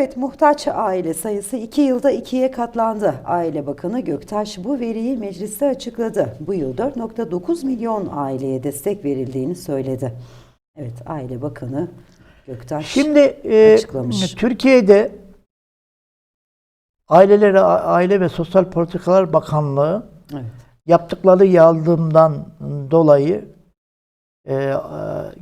Evet, muhtaç aile sayısı 2 yılda ikiye katlandı. Aile Bakanı Göktaş bu veriyi mecliste açıkladı. Bu yıl 4.9 milyon aileye destek verildiğini söyledi. Evet, Aile Bakanı Göktaş Şimdi e, açıklamış. Türkiye'de Aileleri Aile ve Sosyal Politikalar Bakanlığı Evet, yaptıkları yardımdan dolayı e,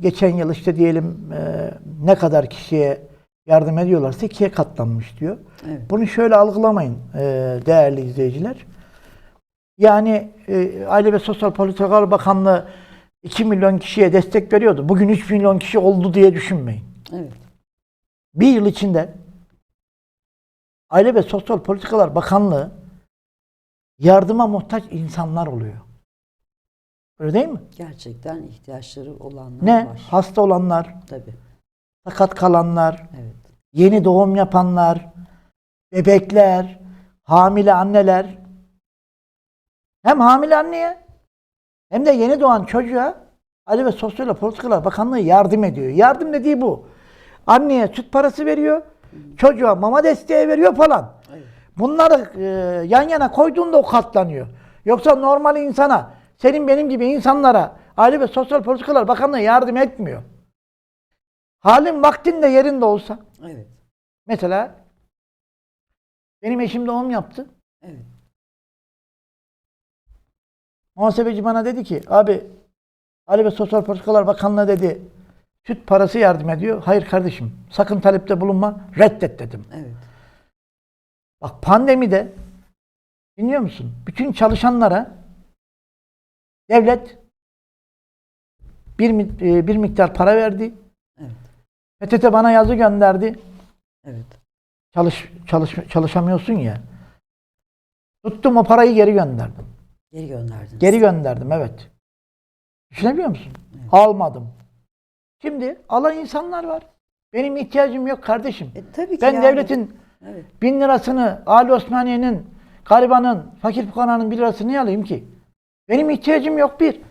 geçen yıl işte diyelim e, ne kadar kişiye yardım ediyorlarsa ikiye katlanmış diyor. evet, Bunu şöyle algılamayın e, değerli izleyiciler. Yani e, Aile ve Sosyal Politikalar Bakanlığı 2 milyon kişiye destek veriyordu. Bugün 3 milyon kişi oldu diye düşünmeyin. evet, Bir yıl içinde Aile ve Sosyal Politikalar Bakanlığı yardıma muhtaç insanlar oluyor. Öyle değil mi? gerçekten ihtiyaçları olanlar Ne? var. Hasta olanlar, Tabii, sakat kalanlar, evet, yeni doğum yapanlar, bebekler, hamile anneler. Hem hamile anneye hem de yeni doğan çocuğa Aile ve Sosyal Politikalar Bakanlığı yardım ediyor. Yardım dediği bu. Anneye süt parası veriyor, çocuğa mama desteği veriyor falan. Bunları e, yan yana koyduğunda o katlanıyor. Yoksa normal insana, senin benim gibi insanlara Aile ve Sosyal Politikalar Bakanlığı yardım etmiyor. Halin vaktinde yerinde olsa, evet. mesela benim eşim doğum yaptı. Evet. Muhasebeci bana dedi ki, abi Aile ve Sosyal Politikalar Bakanlığı dedi, süt parası yardım ediyor. Hayır kardeşim, sakın talepte bulunma, reddet dedim. Evet. Bak pandemide dinliyor musun? Bütün çalışanlara devlet bir, e, bir miktar para verdi. Evet. PTT bana yazı gönderdi. Evet. Çalış, çalış, çalışamıyorsun ya. Tuttum o parayı geri gönderdim. Geri gönderdiniz. Geri gönderdim evet. Düşünebiliyor musun? Almadım. Şimdi alan insanlar var. Benim ihtiyacım yok kardeşim. E, tabii ki Ben yani. devletin Evet. bin lirasını Ali Osmaniye'nin, garibanın, fakir fukaranın bir lirasını niye alayım ki? Benim ihtiyacım yok bir.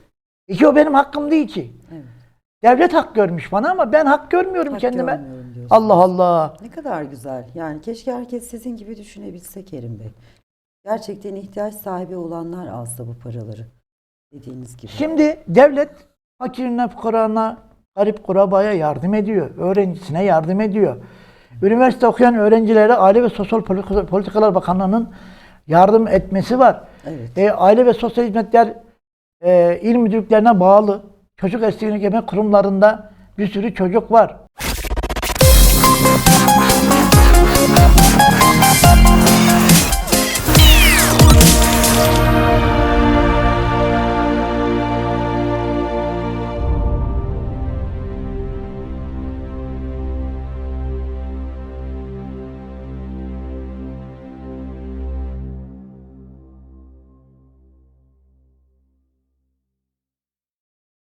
İki o benim hakkım değil ki. Evet. Devlet hak görmüş bana ama ben hak görmüyorum Hak kendime. görmüyorum. Allah Allah. Ne kadar güzel. Yani keşke herkes sizin gibi düşünebilse Kerim Bey. Gerçekten ihtiyaç sahibi olanlar alsa bu paraları. Dediğiniz gibi. Şimdi devlet fakirine, fukarana, garip kurabaya yardım ediyor. Öğrencisine yardım ediyor. Üniversite okuyan öğrencilere Aile ve Sosyal Politi- Politikalar Bakanlığı'nın yardım etmesi var. Evet. E, Aile ve Sosyal Hizmetler e, il müdürlüklerine bağlı çocuk egemen kurumlarında bir sürü çocuk var.